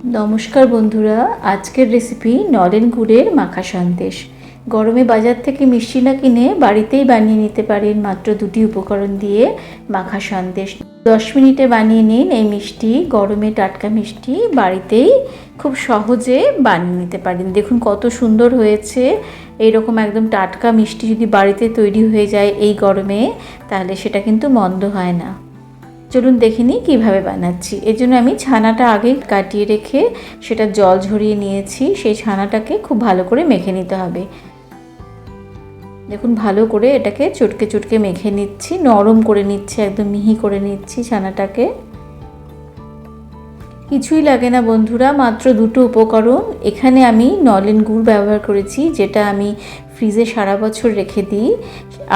নমস্কার বন্ধুরা, আজকের রেসিপি নলেন গুড়ের মাখা সন্দেশ। গরমে বাজার থেকে মিষ্টি না কিনে বাড়িতেই বানিয়ে নিতে পারেন মাত্র দুটি উপকরণ দিয়ে মাখা সন্দেশ। দশ মিনিটে বানিয়ে নিন এই মিষ্টি, গরমে টাটকা মিষ্টি বাড়িতেই খুব সহজে বানিয়ে নিতে পারেন। দেখুন কত সুন্দর হয়েছে, এইরকম একদম টাটকা মিষ্টি যদি বাড়িতে তৈরি হয়ে যায় এই গরমে, তাহলে সেটা কিন্তু মন্দ হয় না। চলুন দেখে নিই কীভাবে বানাচ্ছি। এর জন্য আমি ছানাটা আগে কাটিয়ে রেখে সেটা জল ঝরিয়ে নিয়েছি। সেই ছানাটাকে খুব ভালো করে মেখে নিতে হবে। দেখুন, ভালো করে এটাকে চটকে চটকে মেখে নিচ্ছি। নরম করে নিচ্ছি, একদম মিহি করে নিচ্ছি ছানাটাকে। কিছুই লাগে না বন্ধুরা, মাত্র দুটো উপকরণ। এখানে আমি নলেন গুড় ব্যবহার করেছি, যেটা আমি ফ্রিজে সারা বছর রেখে দিই।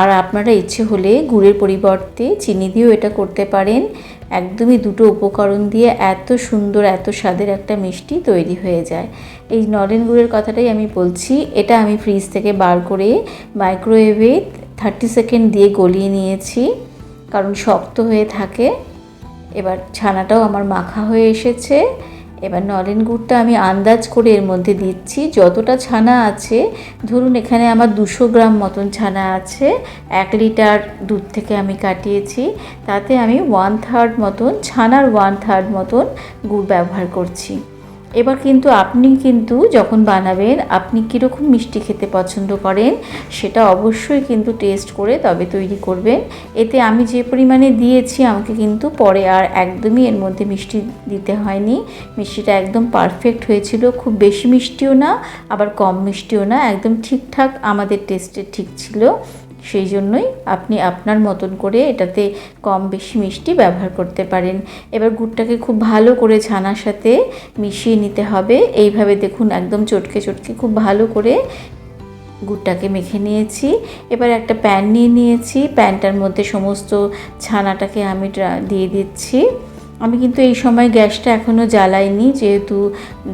আর আপনারা ইচ্ছে হলে গুড়ের পরিবর্তে চিনি দিয়েও এটা করতে পারেন। একদমই দুটো উপকরণ দিয়ে এত সুন্দর, এত স্বাদের একটা মিষ্টি তৈরি হয়ে যায়। এই নলেন গুড়ের কথাটাই আমি বলছি, এটা আমি ফ্রিজ থেকে বার করে মাইক্রোওয়েভে থার্টি সেকেন্ড দিয়ে গলিয়ে নিয়েছি, কারণ শক্ত হয়ে থাকে। এবার ছানাটাও আমার মাখা হয়ে এসেছে। এবার নলেন গুড়টা আমি আন্দাজ করে এর মধ্যে দিচ্ছি। যতটা ছানা আছে, ধরুন এখানে আমার দুশো গ্রাম মতন ছানা আছে, এক লিটার দুধ থেকে আমি কাটিয়েছি। তাতে আমি ওয়ান থার্ড মতন, ছানার ওয়ান থার্ড মতন গুড় ব্যবহার করছি। এবার কিন্তু আপনি কিন্তু যখন বানাবেন, আপনি কীরকম মিষ্টি খেতে পছন্দ করেন, সেটা অবশ্যই কিন্তু টেস্ট করে তবে তৈরি করবেন। এতে আমি যে পরিমাণে দিয়েছি, আমাকে কিন্তু পরে আর একদমই এর মধ্যে মিষ্টি দিতে হয়নি। মিষ্টিটা একদম পারফেক্ট হয়েছিল, খুব বেশি মিষ্টিও না, আবার কম মিষ্টিও না, একদম ঠিকঠাক আমাদের টেস্টে ঠিক ছিল। সেই জন্যই আপনি আপনার মতন করে এটাতে কম বেশি মিষ্টি ব্যবহার করতে পারেন। এবার গুড়টাকে খুব ভালো করে ছানার সাথে মিশিয়ে নিতে হবে। এইভাবে দেখুন একদম চটকে চটকে খুব ভালো করে গুড়টাকে মেখে নিয়েছি। এবার একটা প্যান নিয়ে নিয়েছি। প্যানটার মধ্যে সমস্ত ছানাটাকে আমি দিয়ে দিচ্ছি। আমি কিন্তু এই সময় গ্যাসটা এখনও জ্বালাইনি, যেহেতু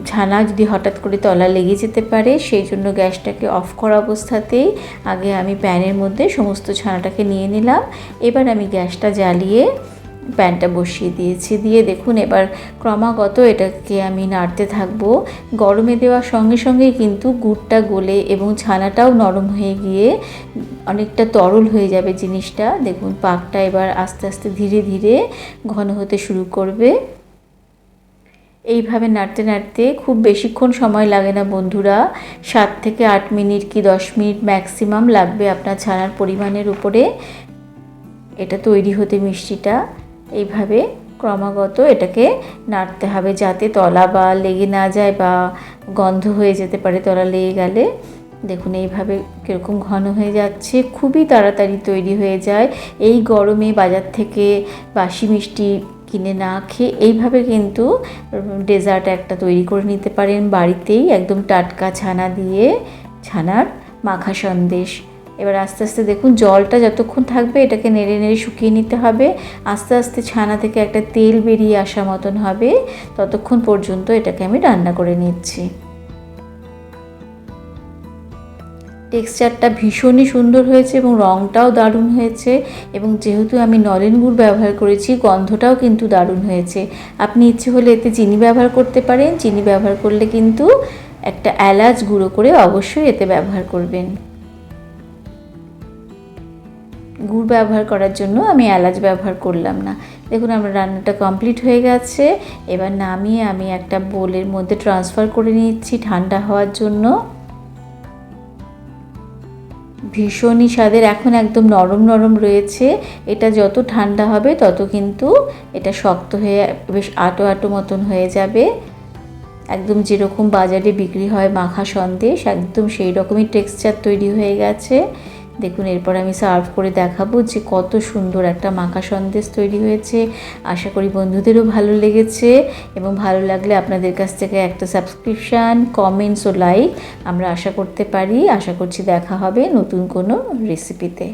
ছানা যদি হঠাৎ করে তলা লেগে যেতে পারে, সেই জন্য গ্যাসটাকে অফ করা অবস্থাতেই আগে আমি প্যানের মধ্যে সমস্ত ছানাটাকে নিয়ে নিলাম। এবার আমি গ্যাসটা জ্বালিয়ে প্যানটা বসিয়ে দিয়েছি। দিয়ে দেখুন, এবার ক্রমাগত এটাকে আমি নাড়তে থাকব। গরমে দেওয়ার সঙ্গে সঙ্গেই কিন্তু গুড়টা গলে এবং ছানাটাও নরম হয়ে গিয়ে অনেকটা তরল হয়ে যাবে জিনিসটা। দেখুন, পাকটা এবার আস্তে আস্তে ধীরে ধীরে ঘন হতে শুরু করবে। এইভাবে নাড়তে নাড়তে খুব বেশিক্ষণ সময় লাগে না বন্ধুরা। সাত থেকে আট মিনিট কি দশ মিনিট ম্যাক্সিমাম লাগবে আপনার ছানার পরিমাণের উপরে। এটা তৈরি হতে মিষ্টিটা। এইভাবে ক্রমাগত এটাকে নাড়তে হবে যাতে তলা বা লেগে না যায় বা গন্ধ হয়ে যেতে পারে, তলা লেগে গেলে। দেখুন, এইভাবে কীরকম ঘন হয়ে যাচ্ছে, খুবই তাড়াতাড়ি তৈরি হয়ে যায়। এই গরমে বাজার থেকে বাসি মিষ্টি কিনে না খেয়ে এইভাবে কিন্তু ডেজার্ট একটা তৈরি করে নিতে পারেন বাড়িতেই একদম টাটকা ছানা দিয়ে, ছানার মাখা সন্দেশ। এবার আস্তে আস্তে দেখুন, জলটা যতক্ষণ থাকবে এটাকে নেড়ে নেড়ে শুকিয়ে নিতে হবে। আস্তে আস্তে ছানা থেকে একটা তেল বেরিয়ে আসা মতন হবে। ততক্ষণ পর্যন্ত এটাকে আমি রান্না করে নিচ্ছি। টেক্সচারটা ভীষণই সুন্দর হয়েছে এবং রঙটাও দারুণ হয়েছে এবং যেহেতু আমি নলেন গুড় ব্যবহার করেছি, গন্ধটাও কিন্তু দারুণ হয়েছে। আপনি ইচ্ছে হলে এতে চিনি ব্যবহার করতে পারেন। চিনি ব্যবহার করলে কিন্তু একটা এলাচ গুঁড়ো করে অবশ্যই এতে ব্যবহার করবেন। গুড় ব্যবহার করার জন্য আমি এলাচ ব্যবহার করলাম না। দেখুন, আমার রান্নাটা কমপ্লিট হয়ে গেছে। এবার নামিয়ে আমি একটা বোলের মধ্যে ট্রান্সফার করে নিচ্ছি ঠান্ডা হওয়ার জন্য। ভীষণই স্বাদের, এখন একদম নরম নরম রয়েছে। এটা যত ঠান্ডা হবে, তত কিন্তু এটা শক্ত হয়ে বেশ আটো আটো মতন হয়ে যাবে। একদম যেরকম বাজারে বিক্রি হয় মাখা সন্দেশ, একদম সেই রকমই টেক্সচার তৈরি হয়ে গেছে। দেখুন, এরপর আমি সার্ভ করে দেখাবো যে কত সুন্দর একটা মাখা সন্দেশ তৈরি হয়েছে। আশা করি বন্ধুদেরও ভালো লেগেছে এবং ভালো লাগলে আপনাদের কাছ থেকে একটা সাবস্ক্রিপশান কমেন্টস ও লাইক আমরা আশা করতে পারি। আশা করছি দেখা হবে নতুন কোনো রেসিপিতে